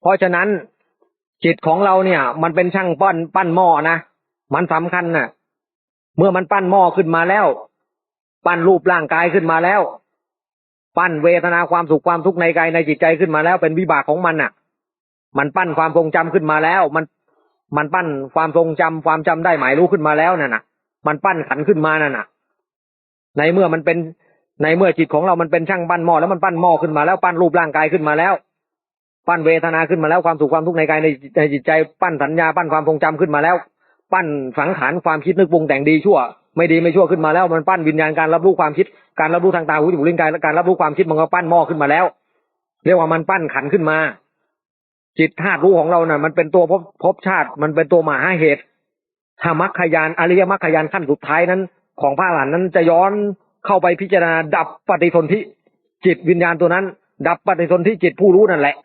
เพราะฉะนั้นจิตของเราเนี่ย มันเป็นช่างปั้นปั้นหม้อนะมันสำคัญนะ่ะ เมื่อมันปั้นหม้อขึ้นมาแล้ว ปั้นรูปร่างกายขึ้นมาแล้ว ปั้นเวทนาความสุขความทุกข์ในกายในจิตใจขึ้นมาแล้ว เป็นวิบากของมันน่ะ มันปั้นความทรงจำขึ้นมาแล้ว มันมันปั้นความทรงจำความจำได้หมายรู้ขึ้นมาแล้วนั่นน่ะ มันปั้นขันขึ้นมานั่นน่ะ ในเมื่อมันเป็นในเมื่อจิตของเรามันเป็นช่างปั้นหม้อแล้วมันปั้นหม้อขึ้นมาแล้วปั้นรูปร่างกายขึ้นมาแล้ว ปั้นเวทนาขึ้นมาแล้วความสุขความทุกข์ในกายในในจิตใจ ปั้นสัญญาปั้นความทรงจำขึ้นมาแล้ว ปั้นสังขารความคิดนึกปรุงแต่งดีชั่ว ไม่ดีไม่ชั่วขึ้นมาแล้ว มันปั้นวิญญาณการรับรู้ความคิด การรับรู้ทางตาหูจมูกลิ้นกายและการรับรู้ความคิดมันก็ปั้นหม้อขึ้นมาแล้ว เรียกว่ามันปั้นขันขึ้นมา จิตธาตุรู้ของเราน่ะมันเป็นตัวพภพบชาติ มันเป็นตัวมหาเหตุธรรมคยานอริยมรรคยานขั้นสุดท้ายนั้น ของพระหลานนั้นจะย้อนเข้าไปพิจารณาดับปฏิสนธิจิตวิญญาณตัวนั้น ดับปฏิสนธิจิตผู้รู้นั่นแหละ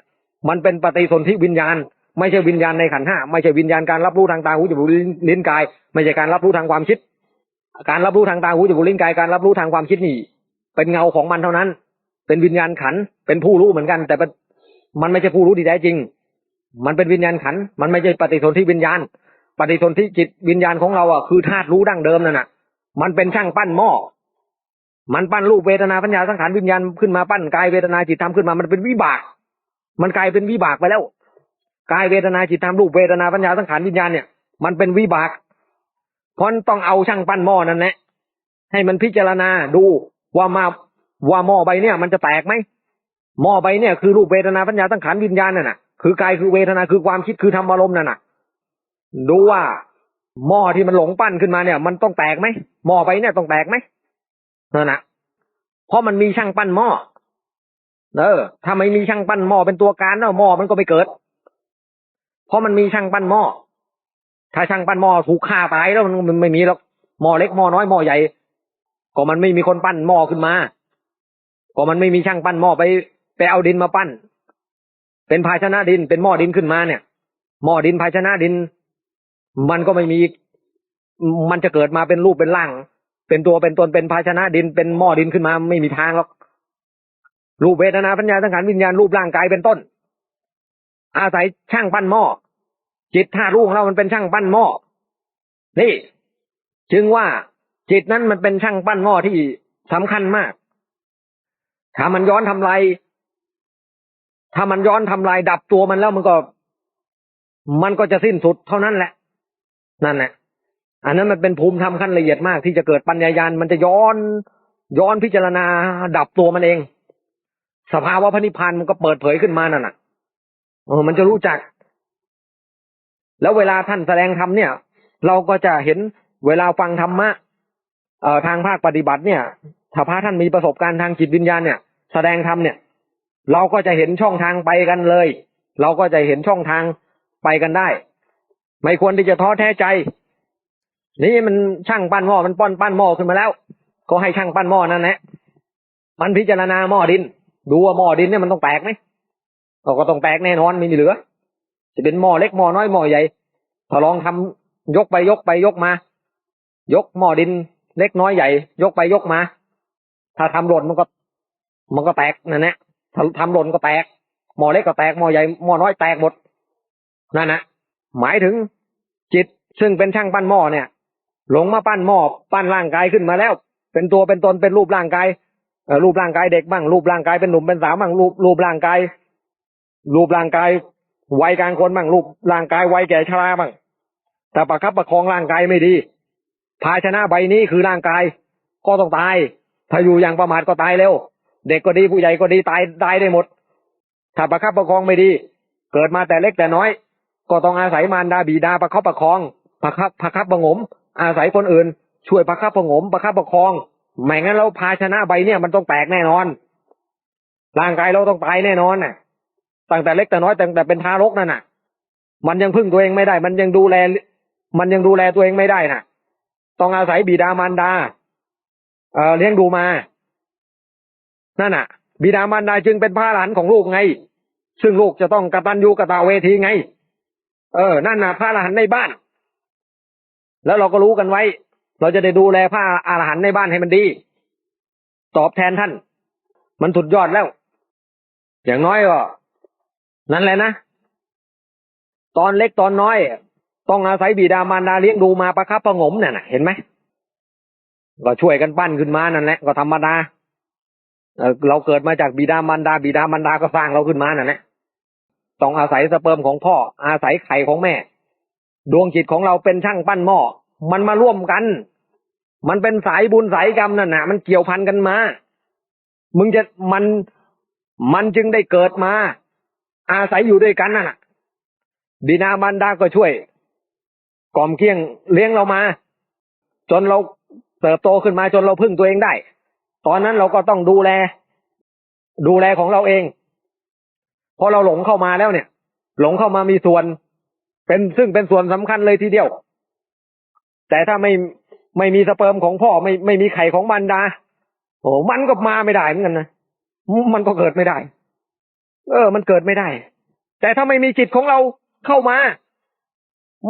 มันเป็นปฏิสนธิวิญญาณ ไม่ใช่วิญญาณในขันห้าไม่ใช่วิญญาณการรับรู้ทางตาหูจมูกลิ้นกาย ไม่ใช่การรับรู้ทางความคิด การรับรู้ทางตาหูจมูกลิ้นกายการรับรู้ทางความคิดนี่ เป็นเงาของมันเท่านั้น เป็นวิญญาณขันเป็นผู้รู้เหมือนกัน แต่มันไม่ใช่ผู้รู้ที่แท้จริง มันเป็นวิญญาณขัน มันไม่ใช่ปฏิสนธิวิญญาณ ปฏิสนธิจิตวิญญาณของเราอะคือธาตุรู้ดั้งเดิมนั่นน่ะ มันเป็นช่างปั้นหม้อมันปั้นรูปเวทนาปัญญาสังขารวิญญาณขึ้นมาปั้นกายเวทนาจิตธรรมขึ้นมามันเป็นวิบาก มันกลายเป็นวิบากไปแล้วกายเวทนาจิตธรรมรูปเวทนาปัญญาสังขารวิญญาณเนี่ยมันเป็นวิบากเพราะต้องเอาช่างปั้นหม้อนั่นแหละให้มันพิจารณาดูว่ามาว่าหม้อใบเนี่ย มันจะแตกไหมหม้อใบเนี่ยคือรูปเวทนาปัญญาสังขารวิญญาณนั่นน่ะคือกายคือเวทนาคือความคิดคือธรรมอารมณ์นั่นน่ะ ดูว่าหม้อที่มันหลงปั้นขึ้นมาเนี่ย มันต้องแตกไหมหม้อใบเนี่ยต้องแตกไหมนั่นน่ะเพราะมันมีช่างปั้นหม้อ เออ ถ้าไม่มีช่างปั้นหม้อเป็นตัวการแล้วหม้อมันก็ไม่เกิด เพราะมันมีช่างปั้นหม้อ ถ้าช่างปั้นหม้อถูกฆ่าตายแล้วมันไม่มีหรอกหม้อเล็กหม้อน้อยหม้อใหญ่ ก็มันไม่มีคนปั้นหม้อขึ้นมา ก็มันไม่มีช่างปั้นหม้อไปไปเอาดินมาปั้น เป็นภาชนะดิน เป็นหม้อดินขึ้นมาเนี่ย หม้อดินภาชนะดิน มันก็ไม่มี มันจะเกิดมาเป็นรูปเป็นร่าง เป็นตัวเป็นตนเป็นภาชนะดิน เป็นหม้อดินขึ้นมาไม่มีทางหรอก รูปเวทนาปัญญาสังขารวิญญาณรูปร่างกายเป็นต้น อาศัยช่างปั้นหม้อจิตธาตุรู้ของเรามันเป็นช่างปั้นหม้อนี่ จึงว่าจิตนั้นมันเป็นช่างปั้นหม้อที่สำคัญมาก ถ้ามันย้อนทำลายถ้ามันย้อนทำลายดับตัวมันแล้วมันก็ มันก็จะสิ้นสุดเท่านั้นแหละ นั่นแหละ อันนั้นมันเป็นภูมิธรรมขั้นละเอียดมากที่จะเกิดปัญญายาณมันจะย้อนย้อนพิจารณาดับตัวมันเอง สภาวะพระนิพพานมันก็เปิดเผยขึ้นมานั่นน่ะเออมันจะรู้จัก แล้วเวลาท่านแสดงธรรมเนี่ย เราก็จะเห็นเวลาฟังธรรมะเอ่อทางภาคปฏิบัติเนี่ย ถ้าพระท่านมีประสบการณ์ทางจิตวิญญาณเนี่ย แสดงธรรมเนี่ย เราก็จะเห็นช่องทางไปกันเลย เราก็จะเห็นช่องทางไปกันได้ ไม่ควรที่จะท้อแท้ใจ นี่มันช่างปั้นหม้อมันป้อนปั้นหม้อขึ้นมาแล้ว ก็ให้ช่างปั้นหม้อนั่นแหละมันพิจารณาหม้อดิน ดูว่าหม้อดินเนี่ยมันต้องแตกไหมเราก็ต้องแตกแน่นอนไม่มีเหลือ จะเป็นหม้อเล็กหม้อน้อยหม้อใหญ่ถ้าลองทำยกไปยกไปยกมา ยกหม้อดิน เล็กน้อยใหญ่ ยกไปยกมา ถ้าทำหล่นมันก็ มันก็แตกนั่นแหละถ้าทำหล่นก็แตกหม้อเล็กก็แตกหม้อใหญ่หม้อน้อยแตกหมดนั่นนะหมายถึงจิตซึ่งเป็นช่างปั้นหม้อเนี่ยหลงมาปั้นหม้อปั้นร่างกายขึ้นมาแล้ว เป็นตัวเป็นตนเป็นรูปร่างกาย รูปร่างกายเด็กบ้างรูปร่างกายเป็นหนุ่มเป็นสาวบ้างรูปรูปร่างกายรูปร่างกายวัยกลางคนบ้างรูปร่างกายวัยแก่ชราบ้างแต่ประคับประคองร่างกายไม่ดี ภาชนะใบนี้คือร่างกายก็ต้องตาย ถ้าอยู่อย่างประมาทก็ตายเร็ว เด็กก็ดีผู้ใหญ่ก็ดีตายตายได้หมด ถ้าประคับประคองไม่ดี เกิดมาแต่เล็กแต่น้อย ก็ต้องอาศัยมารดาบิดาประคับประคองประคับประคับประงม อาศัยคนอื่น ช่วยประคับประงมประคับประคอง ไม่งั้นเราภาชนะใบเนี่ยมันต้องแตกแน่นอน ร่างกายเราต้องตายแน่นอนน่ะ ตั้งแต่เล็กแต่น้อยตั้งแต่เป็นทารกนั่นน่ะ มันยังพึ่งตัวเองไม่ได้ มันยังดูแล มันยังดูแลตัวเองไม่ได้น่ะ ต้องอาศัยบิดามารดา เอ่อเลี้ยงดูมา นั่นน่ะ บิดามารดาจึงเป็นพระหลานของลูกไง ซึ่งลูกจะต้องกตัญญูกตาเวทีไง เออ นั่นน่ะพระอรหันในบ้าน แล้วเราก็รู้กันไว้ เราจะได้ดูแลพระอารหันต์ในบ้านให้มันดี ตอบแทนท่าน มันสุดยอดแล้ว อย่างน้อยก็ นั่นแหละนะ ตอนเล็กตอนน้อย ต้องอาศัยบิดามารดาเลี้ยงดูมาประคับประงมเนี่ยนะเห็นไหมก็ช่วยกันปั้นขึ้นมานั่นแหละก็ธรรมดาเออเราเกิดมาจากบิดามารดา บิดามารดาก็สร้างเราขึ้นมานั่นแหละต้องอาศัยสเปิร์มของพ่อ อาศัยไข่ของแม่ ดวงจิตของเราเป็นช่างปั้นหม้อมันมาร่วมกัน มันเป็นสายบุญสายกรรมนั่นนะมันเกี่ยวพันกันมา มึงจะมันมันจึงได้เกิดมา อาศัยอยู่ด้วยกันน่ะ บิดามารดาก็ช่วยกล่อมเกลี้ยงเลี้ยงเรามา จนเราเติบโตขึ้นมาจนเราพึ่งตัวเองได้ ตอนนั้นเราก็ต้องดูแล ดูแลของเราเองพอเราหลงเข้ามาแล้วเนี่ย หลงเข้ามามีส่วน เป็นซึ่งเป็นส่วนสำคัญเลยทีเดียว แต่ถ้าไม่ ไม่มีสเปิร์มของพ่อไม่ไม่มีไข่ของมันดาโอ้มันก็มาไม่ได้เหมือนกันนะมันก็เกิดไม่ได้ เออ มันเกิดไม่ได้ แต่ถ้าไม่มีจิตของเราเข้ามา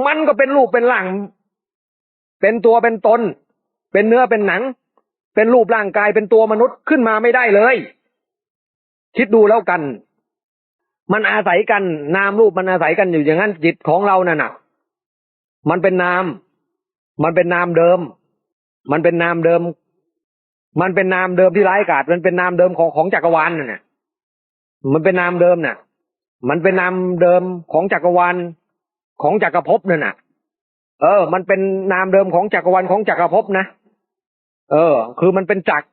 มันก็เป็นรูปเป็นร่างเป็นตัวเป็นตน เป็นเนื้อเป็นหนัง เป็นรูปร่างกายเป็นตัวมนุษย์ขึ้นมาไม่ได้เลย คิดดูแล้วกัน มันอาศัยกันนามรูปมันอาศัยกันอยู่อย่างนั้นจิตของเรานั่นน่ะมันเป็นนาม มันเป็นนามเดิม มันเป็นนามเดิม มันเป็นนามเดิมที่ร้ายกาจมันเป็นนามเดิมของของจักรวาลน่ะนะมันเป็นนามเดิมน่ะ มันเป็นนามเดิมของจักรวาลของจักรภพนั่นน่ะ เออ มันเป็นนามเดิมของจักรวาลของจักรภพนะ เออ คือมันเป็นจักร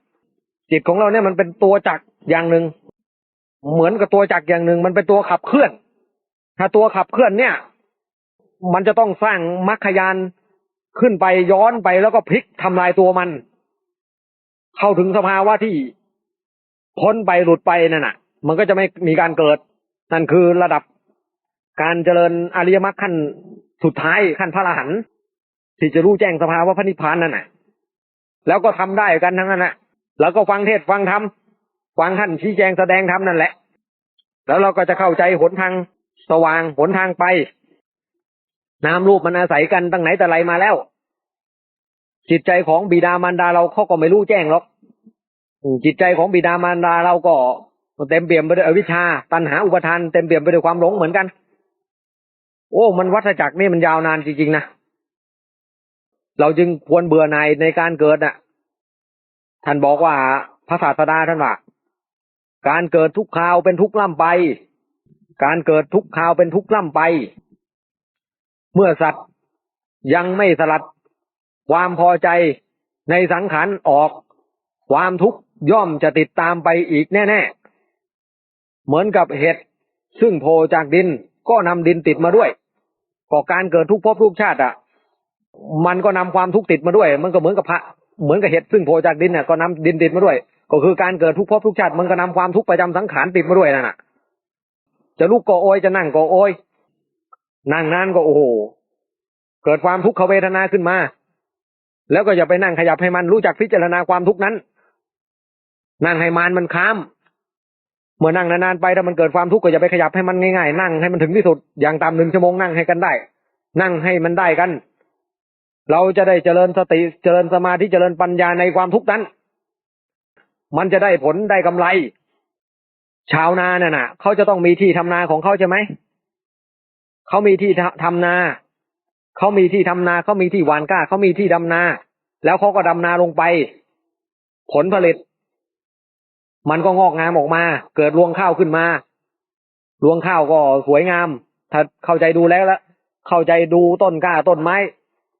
จิตของเราเนี่ยมันเป็นตัวจักรอย่างหนึ่งเหมือนกับตัวจักรอย่างหนึ่งมันเป็นตัวขับเคลื่อน ถ้าตัวขับเคลื่อนเนี่ย มันจะต้องสร้างมรรคยาน ขึ้นไปย้อนไปแล้วก็พลิกทำลายตัวมัน เข้าถึงสภาวะที่พ้นไปหลุดไปนั่นน่ะ มันก็จะไม่มีการเกิด นั่นคือระดับการเจริญอริยมรรคขั้นสุดท้ายขั้นพระอรหันต์ที่จะรู้แจ้งสภาวะพระนิพพานนั่นน่ะ แล้วก็ทำได้กันทั้งนั้นแหละแล้วก็ฟังเทศฟังธรรมฟังท่านชี้แจงแสดงธรรมนั่นแหละ แล้วเราก็จะเข้าใจหนทางสว่างหนทางไป นามรูปมันอาศัยกันตั้งไหนแต่ไรมาแล้ว จิตใจของบิดามารดาเราเขาก็ไม่รู้แจ้งหรอกจิตใจของบิดามารดาเราก็เต็มเปี่ยมไปด้วยอวิชชา ตัณหาอุปทานเต็มเปี่ยมไปด้วยความหลงเหมือนกัน โอ้ มันวัฏจักรนี่มันยาวนานจริงๆนะเราจึงควรเบื่อหน่ายในการเกิดน่ะ ท่านบอกว่าพระศาสดาท่านว่าการเกิดทุกคราวเป็นทุกล่ำไป การเกิดทุกคราวเป็นทุกล่ำไป เมื่อสัตว์ยังไม่สลัด ความพอใจในสังขารออก ความทุกข์ย่อมจะติดตามไปอีกแน่ ๆ เหมือนกับเห็ดซึ่งโผล่จากดินก็นำดินติดมาด้วยก็การเกิดทุกภพทุกชาติอะ มันก็นำความทุกข์ติดมาด้วย มันก็เหมือนกับพระเหมือนกับเห็ดซึ่งโผล่จากดินน่ะก็นำดินติดมาด้วย ก็คือการเกิดทุกภพทุกชาติมันก็นำความทุกข์ประจำสังขารติดมาด้วยนั่นน่ะ จะลุกก็โอยจะนั่งก็โอย นั่งนานก็โอ้โห เกิดความทุกขเวทนาขึ้นมา แล้วก็อย่าไปนั่งขยับให้มันรู้จักพิจารณาความทุกนั้น นั่งให้มานมันค้าม เมื่อนั่งนานๆไปถ้ามันเกิดความทุกข์ก็อย่าไปขยับให้มันง่ายๆ นั่งให้มันถึงที่สุดอย่างต่ำหนึ่งชั่วโมงนั่งให้กันได้ นั่งให้มันได้กัน เราจะได้เจริญสติเจริญสมาธิเจริญปัญญาในความทุกข์นั้น มันจะได้ผลได้กำไร ชาวนาเนี่ยนะเขาจะต้องมีที่ทำนาของเขาใช่ไหม เขามีที่ทำนาเขามีที่ทำนาเขามีที่หวานกล้าเขามีที่ดำนา แล้วเขาก็ดำนาลงไป ผลผลิต มันก็งอกงามออกมา เกิดรวงข้าวขึ้นมารวงข้าวก็สวยงาม ถ้าเข้าใจดูแล้วล้วเข้าใจดูต้นกล้าต้นไม้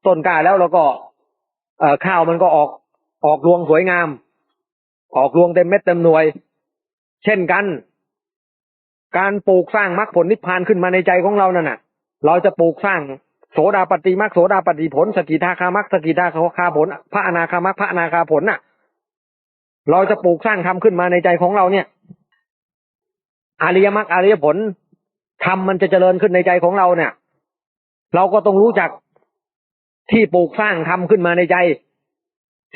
ต้นกล้าแล้วเราก็เอ่อข้าวมันก็ออกออกรวงสวยงาม ออกรวงเต็มเม็ดเต็มหน่วย เช่นกัน การปลูกสร้างมรรคผลนิพพานขึ้นมาในใจของเรานั่นน่ะ เราจะปลูกสร้างโสดาปฏิมรรคโสดาปฏิผล สกิทาคามรรคสกิทาคาผล พระอนาคามรรคพระอนาคาผลน่ะ เราจะปลูกสร้างทำขึ้นมาในใจของเราเนี่ยอริยมรรคอริยผลทำมันจะเจริญขึ้นในใจของเราเนี่ย เราก็ต้องรู้จักที่ปลูกสร้างทำขึ้นมาในใจ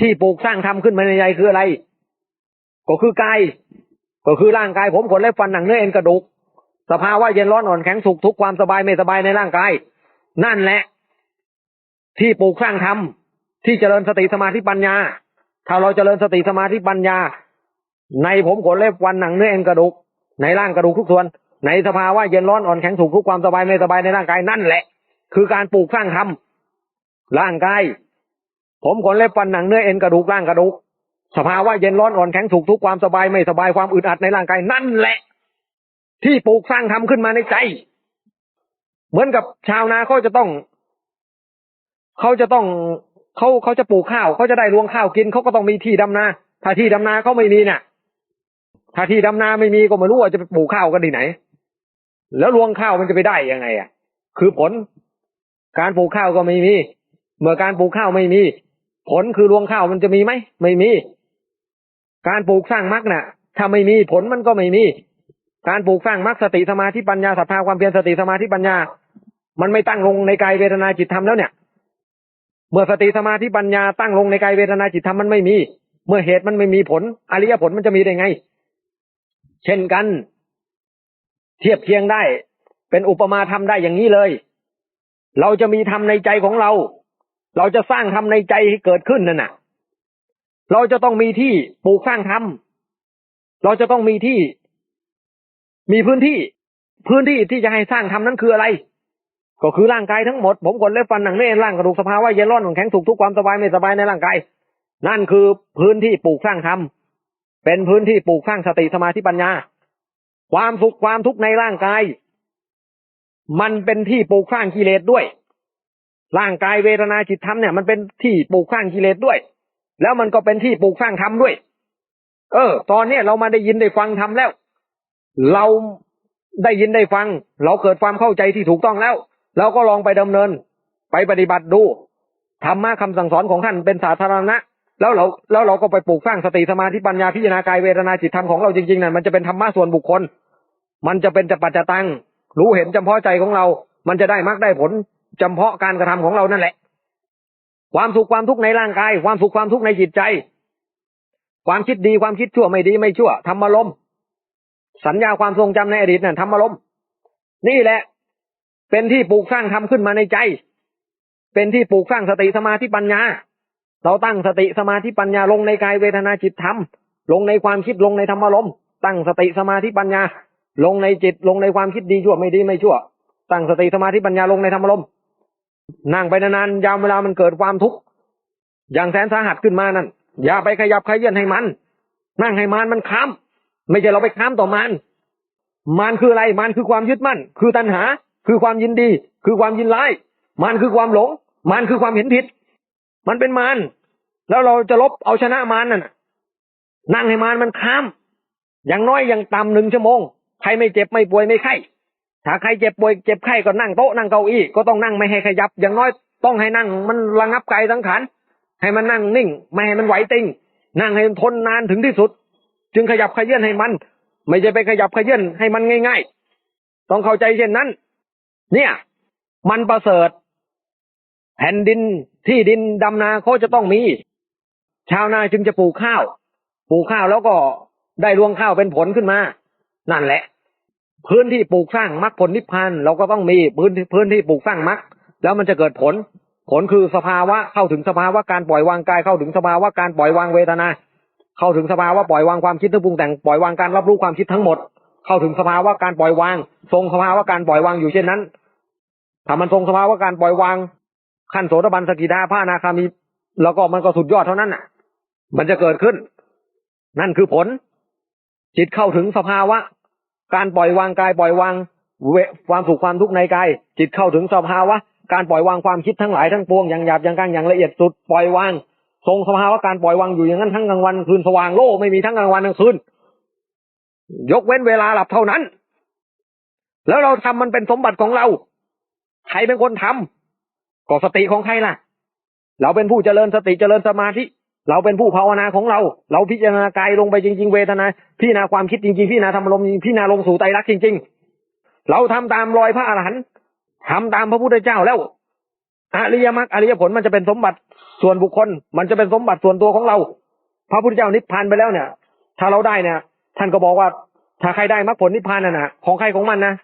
ที่ปลูกสร้างทำขึ้นมาในใจคืออะไร ก็คือกาย ก็คือร่างกายผมขนเล็บฟันหนังเนื้อเอ็นกระดูก สภาวะเย็นร้อนอ่อนแข็งสุขทุกความสบายไม่สบายในร่างกาย นั่นแหละ ที่ปลูกสร้างทำที่เจริญสติสมาธิปัญญา ถ้าเราเจริญสติสมาธิปัญญา ในผมขนเล็บฟันหนังเนื้อเอ็นกระดูก ในร่างกระดูกทุกส่วน ในสภาวะเย็นร้อนอ่อนแข็งสุขทุกความสบายไม่สบายในร่างกายนั่นแหละ คือการปลูกสร้างธรรมร่างกายผมขนเล็บฟันหนังเนื้อเอ็นกระดูกร่างกระดูก สภาวะเย็นร้อนอ่อนแข็งสุขทุกความสบายไม่สบายความอึดอัดในร่างกายนั่นแหละ ที่ปลูกสร้างธรรมขึ้นมาในใจ เหมือนกับชาวนาเขาจะต้อง เขาจะต้องเขาเขาจะปลูกข้าวเขาจะได้รวงข้าวกินเขาก็ต้องมีที่ดำนา ถ้าที่ดำนาเขาไม่มีเนี่ยถ้าที่ดำนาไม่มีก็ไม่รู้ว่าจะไปปลูกข้าวกันที่ไหน แล้วรวงข้าวมันจะไปได้ยังไงอะ คือผล การปลูกข้าวก็ไม่มี เมื่อการปลูกข้าวไม่มี ผลคือรวงข้าวมันจะมีไหมไม่มี การปลูกสร้างมรรคน่ะ ถ้าไม่มีผลมันก็ไม่มี การปลูกสร้างมรรคสติสมาธิปัญญาศรัทธาความเพียรสติสมาธิปัญญา มันไม่ตั้งลงในกายเวทนาจิตธรรมแล้วเนี่ย เมื่อสติสมาธิปัญญาตั้งลงในกายเวทนาจิตธรรมมันไม่มี เมื่อเหตุมันไม่มีผลอริยผลมันจะมีได้ไง เช่นกัน เทียบเคียงได้ เป็นอุปมาธรรมได้อย่างนี้เลย เราจะมีธรรมในใจของเรา เราจะสร้างธรรมในใจให้เกิดขึ้นนั่นน่ะ เราจะต้องมีที่ปลูกสร้างธรรมเราจะต้องมีที่ มีพื้นที่ พื้นที่ที่จะให้สร้างธรรมนั้นคืออะไร ก็คือร่างกายทั้งหมด ผมขนเล็บฟันหนังเนื้อร่างกระดูกสภาวะเย็นร้อนของแข็งสุกทุกความสบายไม่สบายในร่างกายนั่นคือพื้นที่ปลูกสร้างธรรมเป็นพื้นที่ปลูกสร้างสติสมาธิปัญญา ความสุขความทุกข์ในร่างกาย มันเป็นที่ปลูกสร้างกิเลสด้วย ร่างกายเวทนาจิตธรรมเนี่ยมันเป็นที่ปลูกสร้างกิเลสด้วย แล้วมันก็เป็นที่ปลูกสร้างธรรมด้วย เออ ตอนเนี้ยเรามาได้ยินได้ฟังธรรมแล้ว เราได้ยินได้ฟัง เราเกิดความเข้าใจที่ถูกต้องแล้ว เราก็ลองไปดำเนิน ไปปฏิบัติดูธรรมะคำสั่งสอนของท่านเป็นสาธารณะ แล้วเราแล้วเราก็ไปปลูกสร้างสติสมาธิปัญญาพิจารณากายเวทนาจิตธรรมของเราจริงๆนั่นมันจะเป็นธรรมะส่วนบุคคล มันจะเป็นจะปัจจตังรู้เห็นจำเพาะใจของเรา มันจะได้มรรคได้ผลจำเพาะการกระทำของเรานั่นแหละ ความสุขความทุกข์ในร่างกาย ความสุขความทุกข์ในจิตใจ ความคิดดีความคิดชั่วไม่ดีไม่ชั่วธรรมารมสัญญาความทรงจำในอดีตนั่นธรรมารมนี่แหละ เป็นที่ปลูกสร้างธรรมขึ้นมาในใจ เป็นที่ปลูกสร้างสติสมาธิปัญญา เราตั้งสติสมาธิปัญญาลงในกายเวทนาจิตธรรม ลงในความคิดลงในธรรมารมตั้งสติสมาธิปัญญา ลงในจิตลงในความคิดดีชั่วไม่ดีไม่ชั่ว ตั้งสติสมาธิปัญญาลงในธรรมารม นั่งไปนานๆยามเวลามันเกิดความทุกข์อย่างแสนสาหัสขึ้นมานั่นอย่าไปขยับขยื่นให้มัน นั่งให้มันมันค้ำไม่ใช่เราไปค้ำต่อมัน มันคืออะไรมันคือความยึดมั่น คือตัณหา คือความยินดี คือความยินร้าย มันคือความหลง มันคือความเห็นผิด มันเป็นมารแล้วเราจะลบเอาชนะมารนั่นน่ะ นั่งให้มารมันค้ำอย่างน้อยอย่างต่ำหนึ่งชั่วโมงใครไม่เจ็บไม่ป่วยไม่ไข้ ถ้าใครเจ็บป่วยเจ็บไข้ก็นั่งโต๊ะนั่งเก้าอี้ก็ต้องนั่งไม่ให้ขยับ อย่างน้อยต้องให้นั่งมันระงับกายสังขารให้มันนั่งนิ่ง ไม่ให้มันไหวติงนั่งให้มันทนนานถึงที่สุด จึงขยับขยื่นให้มัน ไม่ใช่ไปขยับขยื่นให้มันง่าย ๆ ต้องเข้าใจเช่นนั้น เนี่ย มันประเสริฐ แผ่นดินที่ดินดำนาเขาจะต้องมี ชาวนาจึงจะปลูกข้าว ปลูกข้าวแล้วก็ได้รวงข้าวเป็นผลขึ้นมา นั่นแหละ พื้นที่ปลูกสร้างมรรคผลนิพพานเราก็ต้องมีพื้นที่พื้นที่ปลูกสร้างมรรคแล้วมันจะเกิดผล ผลคือสภาวะเข้าถึงสภาวะการปล่อยวางกายเข้าถึงสภาวะการปล่อยวางเวทนา เข้าถึงสภาวะปล่อยวางความคิดทั้งปรุงแต่งปล่อยวางการรับรู้ความคิดทั้งหมด เข้าถึงสภาวะการปล่อยวาง ทรงสภาวะการปล่อยวางอยู่เช่นนั้นถ้ามันทรงสภาวะการปล่อยวางขั้นโสดาบันสกิทาพระนาคามี แล้วก็มันก็สุดยอดเท่านั้นน่ะ มันจะเกิดขึ้น นั่นคือผล จิตเข้าถึงสภาวะ การปล่อยวางกายปล่อยวางเวความสุขความทุกข์ในกายจิตเข้าถึงสภาวะ การปล่อยวางความคิดทั้งหลายทั้งปวงอย่างหยาบอย่างกลางอย่างละเอียดสุดปล่อยวาง ทรงสภาวะการปล่อยวางอยู่อย่างนั้นทั้งกลางวันคืนสว่างโล่ไม่มีทั้งกลางวันกลางคืน ยกเว้นเวลาหลับเท่านั้น แล้วเราทำมันเป็นสมบัติของเราใครเป็นคนทำก็สติของใครล่ะ เราเป็นผู้เจริญสติเจริญสมาธิ เราเป็นผู้ภาวนาของเรา เราพิจารณากายลงไปจริง ๆ เวทนาพิจารณาความคิดจริงๆพิจารณาธรรมลมจริงพิจารณาลงสู่ไตรลักษณ์จริง ๆ เราทำตามรอยพระอรหันต์ทำตามพระพุทธเจ้าแล้วอริยมรรคอริยผลมันจะเป็นสมบัติส่วนบุคคล มันจะเป็นสมบัติส่วนตัวของเรา พระพุทธเจ้านิพพานไปแล้วเนี่ย ถ้าเราได้เนี่ย ท่านก็บอกว่า ถ้าใครได้มรรคผลนิพพานน่ะนะของใครของมันนะ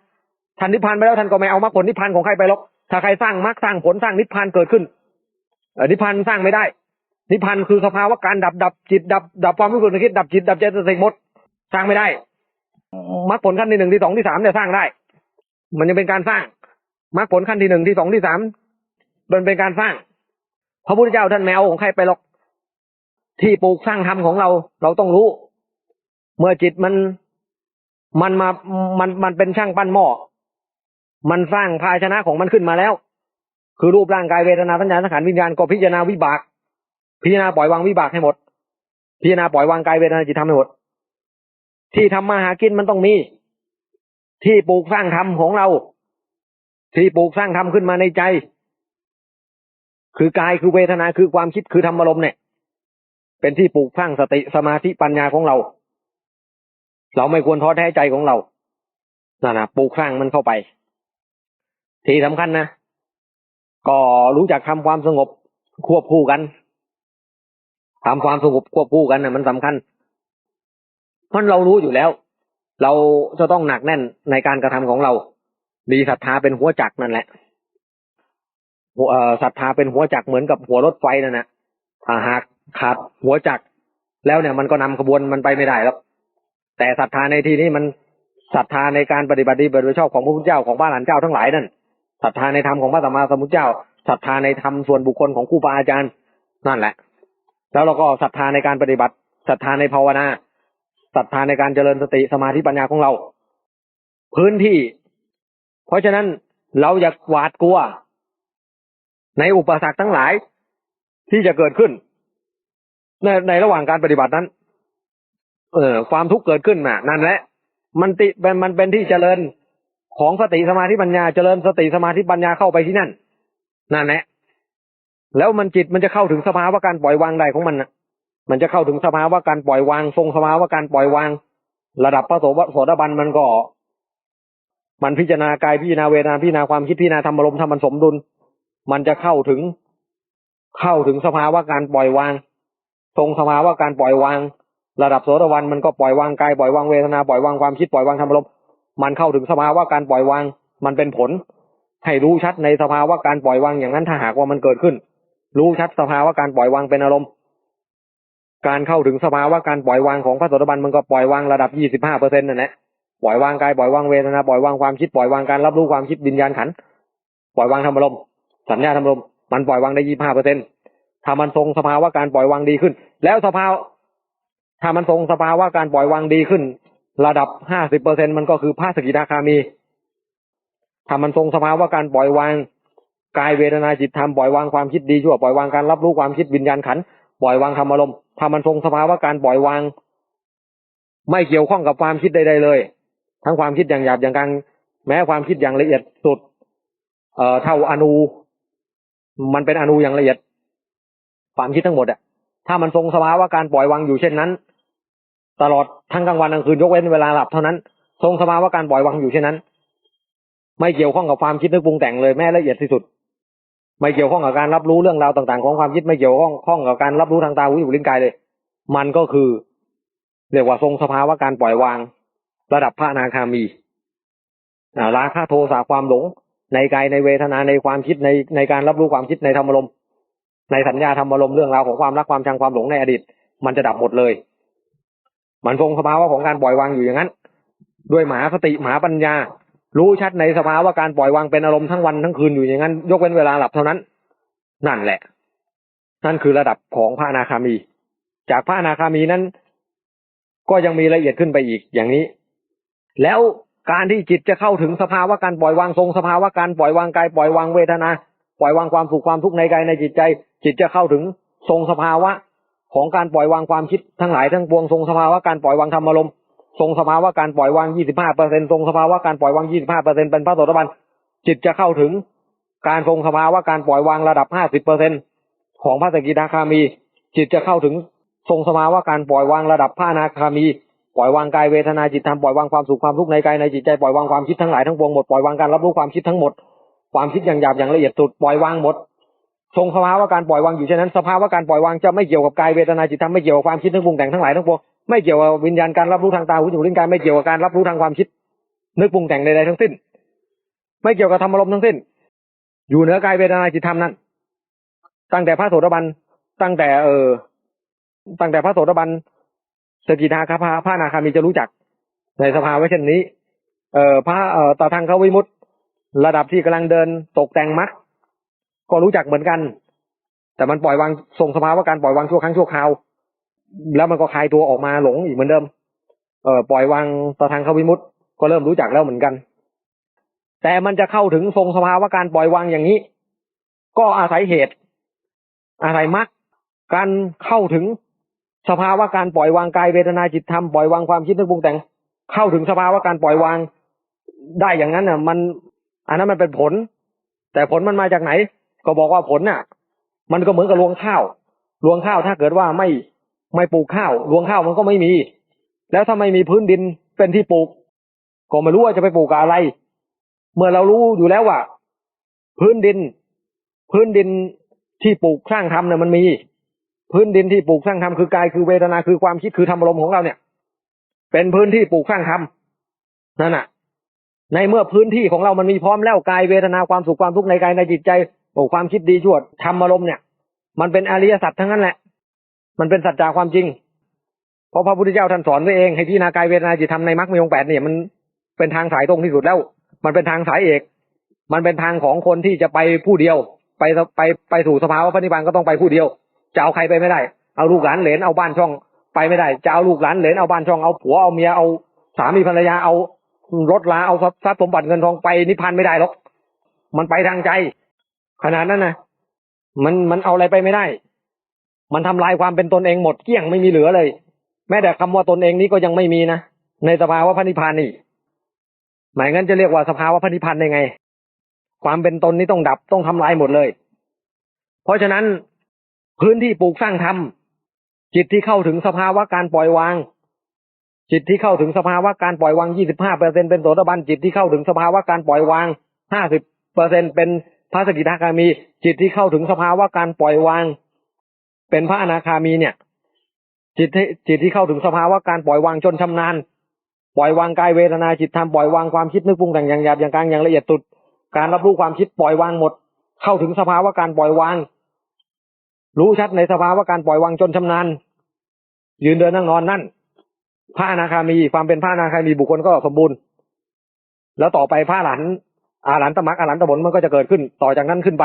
ท่านนิพพานไปแล้วท่านก็ไม่เอามรรคผลนิพพานของใครไปหรอกถ้าใครสร้างมรรคสร้างผลสร้างนิพพานเกิดขึ้นอนิพพานสร้างไม่ได้ นิพพานคือสภาวะการดับดับจิตดับดับความรู้สึกนึกคิดดับจิตดับใจสติหมด สร้างไม่ได้มรรคผลขั้นที่หนึ่งที่สองที่สามเนี่ยสร้างได้ มันยังเป็นการสร้างมรรคผลขั้นที่หนึ่งที่สองที่สามมันเป็นการสร้าง พระพุทธเจ้าท่านแมวของใครไปหรอกที่ปลูกสร้างธรรมของเรา เราต้องรู้ เมื่อจิตมันมันมามันมันเป็นช่างปั้นหม้อมันสร้างภาชนะของมันขึ้นมาแล้ว คือรูปร่างกายเวทนาสัญญาสังขารวิญญาณก็พิจารณาวิบาก พิจารณาปล่อยวางวิบากให้หมด พิจารณาปล่อยวางกายเวทนาจิตธรรมให้หมด ที่ทำมาหากินมันต้องมี ที่ปลูกสร้างธรรมของเรา ที่ปลูกสร้างธรรมขึ้นมาในใจ คือกายคือเวทนาคือความคิดคือธรรมอารมณ์เนี่ย เป็นที่ปลูกสร้างสติสมาธิปัญญาของเรา เราไม่ควรท้อแท้ใจของเรานั่นนะปลูกสร้างมันเข้าไป ที่สำคัญนะก็รู้จักทำความสงบควบคู่กัน ทำความสงบควบคู่กันนะมันสำคัญ เพราะเรารู้อยู่แล้ว เราจะต้องหนักแน่นในการกระทำของเรา มีศรัทธาเป็นหัวจักนั่นแหละหัวศรัทธาเป็นหัวจักเหมือนกับหัวรถไฟนั่นนะถ้าหากขาดหัวจักแล้วเนี่ยมันก็นำขบวนมันไปไม่ได้แล้วแต่ศรัทธาในที่นี้มันศรัทธาในการปฏิบัติดีบัติชอบของพระพุทธเจ้าของบ้านหลานเจ้าทั้งหลายนั่นศรัทธาในธรรมของพระสัมมาสัมพุทธเจ้าศรัทธาในธรรมส่วนบุคคลของครูบาอาจารย์นั่นแหละ แล้วเราก็ศรัทธาในการปฏิบัติศรัทธาในภาวนาศรัทธาในการเจริญสติสมาธิปัญญาของเรา พื้นที่ เพราะฉะนั้นเราอย่าหวาดกลัว ในอุปสรรคทั้งหลายที่จะเกิดขึ้น ในในระหว่างการปฏิบัตินั้น เออความทุกข์เกิดขึ้นน่ะ นั่นแหละ มันติเป็นมันเป็นที่เจริญของสติสมาธิปัญญาเจริญสติสมาธิปัญญาเข้าไปที่นั่น นั่นแหละ แล้วมันจิตมันจะเข้าถึงสภาวะการปล่อยวางใดของมันน่ะมันจะเข้าถึงสภาวะการปล่อยวาง ทรงสภาวะการปล่อยวาง ระดับพระโสโสดาบันมันก็มันพิจารณากายพิจารณาเวทนาพิจารณาความคิดพิจารณาธรรมอารมณ์ทำมันสมดุล มันจะเข้าถึงเข้าถึงสภาวะการปล่อยวาง ทรงสภาวะการปล่อยวาง ระดับโสดาบันมันก็ปล่อยวางกายปล่อยวางเวทนาปล่อยวางความคิดปล่อยวางธรรมอารมณ์มันเข้าถึงสภาวะการปล่อยวาง มันเป็นผล ให้รู้ชัดในสภาวะการปล่อยวางอย่างนั้นถ้าหากว่ามันเกิดขึ้น รู้ชัดสภาวะการปล่อยวางเป็นอารมณ์ การเข้าถึงสภาวะการปล่อยวางของพระโสดาบันมันก็ปล่อยวางระดับยี่สิบห้าเปอร์เซ็นต์นั่นแหละปล่อยวางกายปล่อยวางเวทนาปล่อยวางความคิดปล่อยวางการรับรู้ความคิดวิญญาณขันปล่อยวางธรรมอารมณ์สัญญาธรรมอารมณ์มันปล่อยวางได้ยี่ห้าเปอร์เซ็นต์ถ้ามันทรงสภาวะการปล่อยวางดีขึ้น แล้วสภาวถ้ามันทรงสภาวะการปล่อยวางดีขึ้น ระดับห้าสิบเปอร์เซ็นมันก็คือพระสกิทาคามี ถ้ามันทรงสภาวะการปล่อยวาง กายเวทนาจิตธรรมปล่อยวางความคิดดีชั่วปล่อยวางการรับรู้ความคิดวิญญาณขันปล่อยวางธรรมอารมณ์ถ้ามันทรงสภาวะการปล่อยวาง ไม่เกี่ยวข้องกับความคิดใดๆเลย ทั้งความคิดอย่างหยาบอย่างกลางแม้ความคิดอย่างละเอียดสุด เอ่อเท่าอนูมันเป็นอนูอย่างละเอียด ความคิดทั้งหมดอะถ้ามันทรงสภาวะการปล่อยวางอยู่เช่นนั้น ตลอดทั้งกลางวันกลางคืนยกเว้นเวลาหลับเท่านั้น ทรงสภาวะการปล่อยวางอยู่เช่นนั้น ไม่เกี่ยวข้องกับความคิดนึกปรุงแต่งเลยแม้ละเอียดที่สุด ไม่เกี่ยวข้องกับการรับรู้เรื่องราวต่างๆ ของความคิดไม่เกี่ยวข้องข้องกับการรับรู้ทางตาหูจมูกลิ้นกายเลย มันก็คือเรียกว่าทรงสภาวะการปล่อยวาง ระดับพระนาคามีราคะโทสะความหลง ในกายในเวทนาในความคิดในในการรับรู้ความคิดในธรรมอารมในสัญญาธรรมอารมเรื่องราวของความรักความชังความหลงในอดีต มันจะดับหมดเลย มันทรงสภาวะของการปล่อยวางอยู่อย่างนั้น ด้วยมหาสติมหาปัญญา รู้ชัดในสภาวะการปล่อยวางเป็นอารมณ์ทั้งวันทั้งคืนอยู่อย่างนั้น ยกเว้นเวลาหลับเท่านั้น นั่นแหละ นั่นคือระดับของพระอนาคามี จากพระอนาคามีนั้น ก็ยังมีละเอียดขึ้นไปอีกอย่างนี้ แล้วการที่จิตจะเข้าถึงสภาวะการปล่อยวางทรงสภาวะการปล่อยวางกายปล่อยวางเวทนา ปล่อยวางความสุขความทุกข์ในกายในจิตใจ จิตจะเข้าถึงทรงสภาวะของการปล่อยวางความคิดทั้งหลายทั้งปวงทรงสภาวะการปล่อยวางธรรมอารมณ์ ทรงสภาวะการปล่อยวางยี่สิบห้าเปอร์เซ็นทรงสภาวะการปล่อยวางยี่สิบห้าเปอร์เซ็นเป็นพระโสดาบันจิตจะเข้าถึงการทรงสภาวะการปล่อยวางระดับห้าสิบเปอร์เซ็นของพระสกิทาคามี จิตจะเข้าถึงทรงสภาวะการปล่อยวางระดับพระนาคามี ปล่อยวางกายเวทนาจิตธรรมปล่อยวางความสุขความทุกข์ในกายในจิตใจปล่อยวางความคิดทั้งหลายทั้งปวงหมดปล่อยวางการรับรู้ความคิดทั้งหมด ความคิดอย่างหยาบอย่างละเอียดสุดปล่อยวางหมดทรงสภาวะการปล่อยวางอยู่เช่นนั้นสภาวะการปล่อยวางจะไม่เกี่ยวกับกายเวทนาจิตธรรมไม่เกี่ยวกับความคิดทั้งปรุงแต่งทั้งหลายทั้งปวง ไม่เกี่ยวกับวิญญาณการรับรู้ทางตาหูจมูกลิ้นกายไม่เกี่ยวกับการรับรู้ทางความคิด นึกปรุงแต่งใดๆทั้งสิ้น ไม่เกี่ยวกับธรรมอารมณ์ทั้งสิ้น อยู่เหนือกายเวทนาจิตธรรมนั้นตั้งแต่พระโสดาบันตั้งแต่เออตั้งแต่พระโสดาบันสกิทาคาพาพระนาคามีจะรู้จัก ในสภาวะเช่นนี้ เอ่อพระเอ่อตาทางเขาวิมุตติระดับที่กำลังเดินตกแต่งมรรคก็รู้จักเหมือนกัน แต่มันปล่อยวางทรงสภาวะการปล่อยวางชั่วครั้งชั่วคราว แล้วมันก็คลายตัวออกมาหลงอีกเหมือนเดิม เออปล่อยวางตาทางเขาวิมุตติก็เริ่มรู้จักแล้วเหมือนกัน แต่มันจะเข้าถึงทรงสภาวะการปล่อยวางอย่างนี้ ก็อาศัยเหตุ อาศัยมรรคการเข้าถึงสภาวะการปล่อยวางกายเวทนาจิตธรรมปล่อยวางความคิดนึกปรุงแต่ง เข้าถึงสภาวะการปล่อยวางได้อย่างนั้นน่ะ มัน อันนั้นมันเป็นผล แต่ผลมันมาจากไหน ก็บอกว่าผลน่ะ มันก็เหมือนกับรวงข้าวรวงข้าวถ้าเกิดว่าไม่ ไม่ปลูกข้าวรวงข้าวมันก็ไม่มี แล้วถ้าไม่มีพื้นดินเป็นที่ปลูก ก็ไม่รู้ว่าจะไปปลูกอะไร เมื่อเรารู้อยู่แล้วว่า พื้นดิน พื้นดินที่ปลูกสร้างทำเนี่ยมันมี พื้นดินที่ปลูกสร้างทำคือกายคือเวทนาคือความคิดคือธรรมลมณ์ของเราเนี่ย เป็นพื้นที่ปลูกสร้างทำนั่นน่ะ ในเมื่อพื้นที่ของเรามันมีพร้อมแล้วกายเวทนาความสุขความทุกข์ในกายในจิตใจโอ้ความคิดดีชั่วธรรมอารมณ์เนี่ย มันเป็นอริยสัจทั้งนั้นแหละ มันเป็นสัจจาความจริง เพราะพระพุทธเจ้าท่านสอนไว้เอง ให้พิจารณากายเวทนาจิตธรรมในมรรคมีองแปดเนี่ยมันเป็นทางสายตรงที่สุดแล้ว มันเป็นทางสายเอก มันเป็นทางของคนที่จะไปผู้เดียว ไปไปไปสู่สภาวะพระนิพพานก็ต้องไปผู้เดียวจะเอาใครไปไม่ได้ เอาลูกหลานเหลนเอาบ้านช่องไปไม่ได้จะเอาลูกหลานเหลนเอาบ้านช่องเอาผัวเอาเมียเอาสามีภรรยาเอารถลาเอาทรัพย์สมบัติเงินทองไปนิพพานไม่ได้หรอก มันไปทางใจ ขนาดนั้นนะมันมันเอาอะไรไปไม่ได้ มันทำลายความเป็นตนเองหมดเกลี้ยงไม่มีเหลือเลย แม้แต่คำว่าตนเองนี้ก็ยังไม่มีนะในสภาวะพระนิพพานนี่หมายงั้นจะเรียกว่าสภาวะพระนิพพานได้ไง ความเป็นตนนี้ต้องดับต้องทำลายหมดเลย เพราะฉะนั้นพื้นที่ปลูกสร้างธรรมจิตที่เข้าถึงสภาวะการปล่อยวาง จิตที่เข้าถึงสภาวะการปล่อยวาง 25เปอร์เซ็นเป็นโสดาบันจิตที่เข้าถึงสภาวะการปล่อยวาง 50เปอร์เซ็นเป็นพระสกิทาคามี จิตที่เข้าถึงสภาวะการปล่อยวาง เป็นพระอนาคามีเนี่ย จิตที่จิตที่เข้าถึงสภาวะการปล่อยวางจนชำนาญปล่อยวางกายเวทนาจิตธรรมปล่อยวางความคิดนึกปรุงแต่งอย่างหยาบอย่างกลางอย่างละเอียดสุด การรับรู้ความคิดปล่อยวางหมด เข้าถึงสภาวะการปล่อยวาง รู้ชัดในสภาวะการปล่อยวางจนชำนาญยืนเดินนั่งนอนนั่นพระอนาคามีความเป็นพระอนาคามีบุคคลก็สมบูรณ์ แล้วต่อไปพระหลานอาหลานตะมักอาหลานตะบนมันก็จะเกิดขึ้นต่อจากนั้นขึ้นไป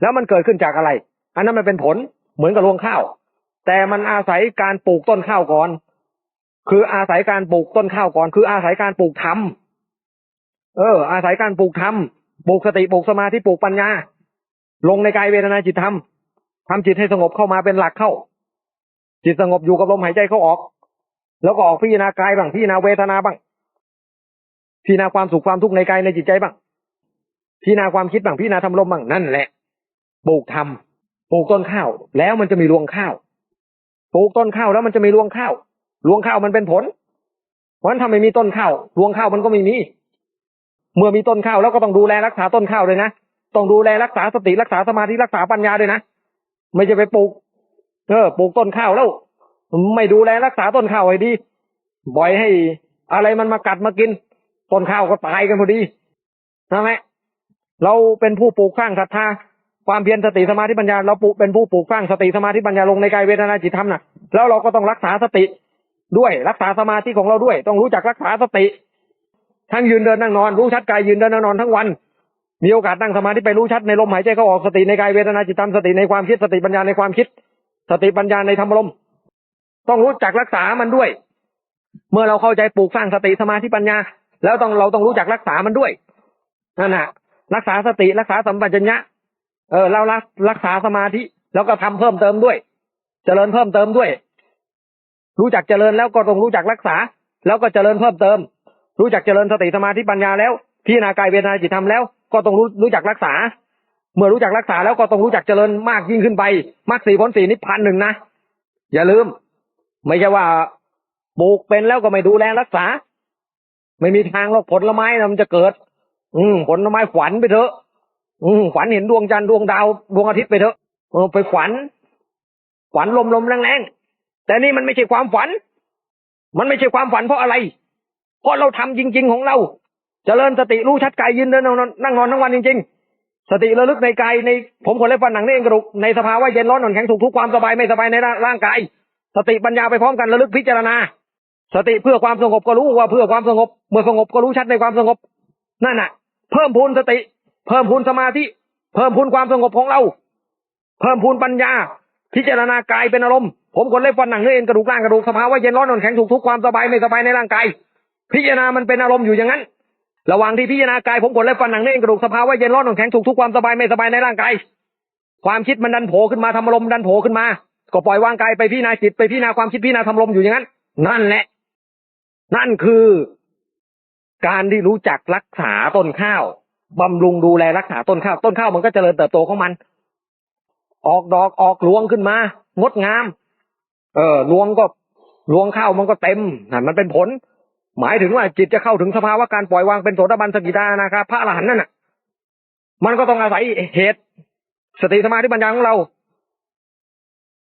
แล้วมันเกิดขึ้นจากอะไร อันนั้นมันเป็นผลเหมือนกับรวงข้าว แต่มันอาศัยการปลูกต้นข้าวก่อน คืออาศัยการปลูกต้นข้าวก่อน คืออาศัยการปลูกธรรมเออ อาศัยการปลูกธรรมปลูกสติปลูกสมาธิปลูกปัญญา ลงในกายเวทนาจิตธรรมทำจิตให้สงบเข้ามาเป็นหลักเข้า จิตสงบอยู่กับลมหายใจเข้าออก แล้วก็ออกพิจารณากายบ้างพิจารณาเวทนาบ้างพิจารณาความสุขความทุกข์ในกายในจิตใจบ้างพิจารณาความคิดบ้างพิจารณาทำลมบ้างนั่นแหละปลูกธรรม ปลูกต้นข้าว แล้วมันจะมีรวงข้าว ปลูกต้นข้าวแล้วมันจะมีรวงข้าว รวงข้าวมันเป็นผล เพราะฉะนั้นถ้าไมมีต้นข้าว รวงข้าวมันก็ไม่มี เมื่อมีต้นข้าวแล้วก็ต้องดูแลรักษาต้นข้าวเลยนะ ต้องดูแลรักษาสติรักษาสมาธิรักษาปัญญาด้วยนะ ไม่จะไปปลูก เออ ปลูกต้นข้าวแล้ว ไม่ดูแลรักษาต้นข้าวให้ดีบ่อยให้อะไรมันมากัดมากิน ต้นข้าวก็ตายกันพอดีใช่ไหมเราเป็นผู้ปลูกสร้างศรัทธา ความเพียรสติสมาธิปัญญาเราปลูกเป็นผู้ปลูกสร้างสติสมาธิปัญญาลงในกายเวทนาจิตธรรมนะแล้วเราก็ต้องรักษาสติด้วยรักษาสมาธิของเราด้วย ต้องรู้จักรักษาสติ ทั้งยืนเดินนั่งนอนรู้ชัดกายยืนเดินนั่งนอนทั้งวัน มีโอกาสนั่งสมาธิไปรู้ชัดในลมหายใจเข้าออกสติในกายเวทนาจิตธรรมสติในความคิดสติปัญญาในความคิด สติปัญญาในธรรมลมต้องรู้จักรักษามันด้วย เมื่อเราเข้าใจปลูกสร้างสติสมาธิปัญญา แล้วต้องเราต้องรู้จักรักษามันด้วยนั่นแหะรักษาสติรักษาสัมปชัญญะ เออเรารักรักษาสมาธิ แล้วก็ทำเพิ่มเติมด้วย เจริญเพิ่มเติมด้วย รู้จักเจริญแล้วก็ต้องรู้จักรักษา แล้วก็เจริญเพิ่มเติม รู้จักเจริญสติสมาธิปัญญาแล้วพิจารณากายเวทนาจิตธรรมแล้วก็ต้องรู้รู้จักรักษา เมื่อรู้จักรักษาแล้วก็ต้องรู้จักเจริญมากยิ่งขึ้นไปมรรคสี่ผลสี่นิพพานหนึ่งนะอย่าลืม ไม่ใช่ว่าปลูกเป็นแล้วก็ไม่ดูแลรักษา ไม่มีทางหรอกผลไม้นะมันจะเกิด อืมผลไม้ฝันไปเถอะ อืมฝันเห็นดวงจันทร์ดวงดาวดวงอาทิตย์ไปเถอะเออไปฝัน ฝันลมลมแรงแรงแต่นี่มันไม่ใช่ความฝัน มันไม่ใช่ความฝันเพราะอะไร เพราะเราทำจริง ๆ ของเราจเจริญสติรู้ชัดกายยืนเดินนั่งนอนทั้งวันจริง ๆ สติระลึกในกายในผมขนเล็บฟันหนังนี่เองกระดูกในสภาวะเย็นร้อนอ่อนแข็งถูกทุกความสบายไม่สบายในร่างกาย สติปัญญาไปพร้อมกันระลึกพิจารณา สติเพื่อความสงบก็รู้ว่าเพื่อความสงบ เมื่อสงบก็รู้ชัดในความสงบนั่นน่ะ เพิ่มพูนสติ เพิ่มพูนสมาธิ เพิ่มพูนความสงบของเรา เพิ่มพูนปัญญา พิจารณากายเป็นอารมณ์ผมคนเล็บฟันหนังเนื้อเอ็นกระดูกร่างกระดูกสภาวะเย็นร้อนอ่อนแข็งถูกทุกความสบายไม่สบายในร่างกาย พิจารณามันเป็นอารมณ์อยู่อย่างนั้น ระหว่างที่พิจารณากายผมขนเล็บฟันหนังเนื้อเอ็นกระดูกสภาวะเย็นร้อนอ่อนแข็งถูกทุกความสบายไม่สบายในร่างกายความคิดมันดันโผล่ขึ้นมาทำอารมณ์ดันโผล่ขึ้นมา ก็ปล่อยวางกายไปพิจารณาจิตไปพิจารณาความคิดพิจารณาทำอารมณ์อยู่อย่างนั้น นั่นแหละ นั่นคือ การที่รู้จักรักษาต้นข้าว บำรุงดูแลรักษาต้นข้าว ต้นข้าวมันก็เจริญเติบโตของมัน ออกดอกออกรวงขึ้นมา งดงาม เออรวงก็รวงข้าวมันก็เต็มนั่นมันเป็นผล หมายถึงว่าจิตจะเข้าถึงสภาวะการปล่อยวางเป็นโสดาบันสกิทานะครับพระอรหันต์นั่นน่ะ มันก็ต้องอาศัยเหตุ สติสมาธิปัญญาของเรา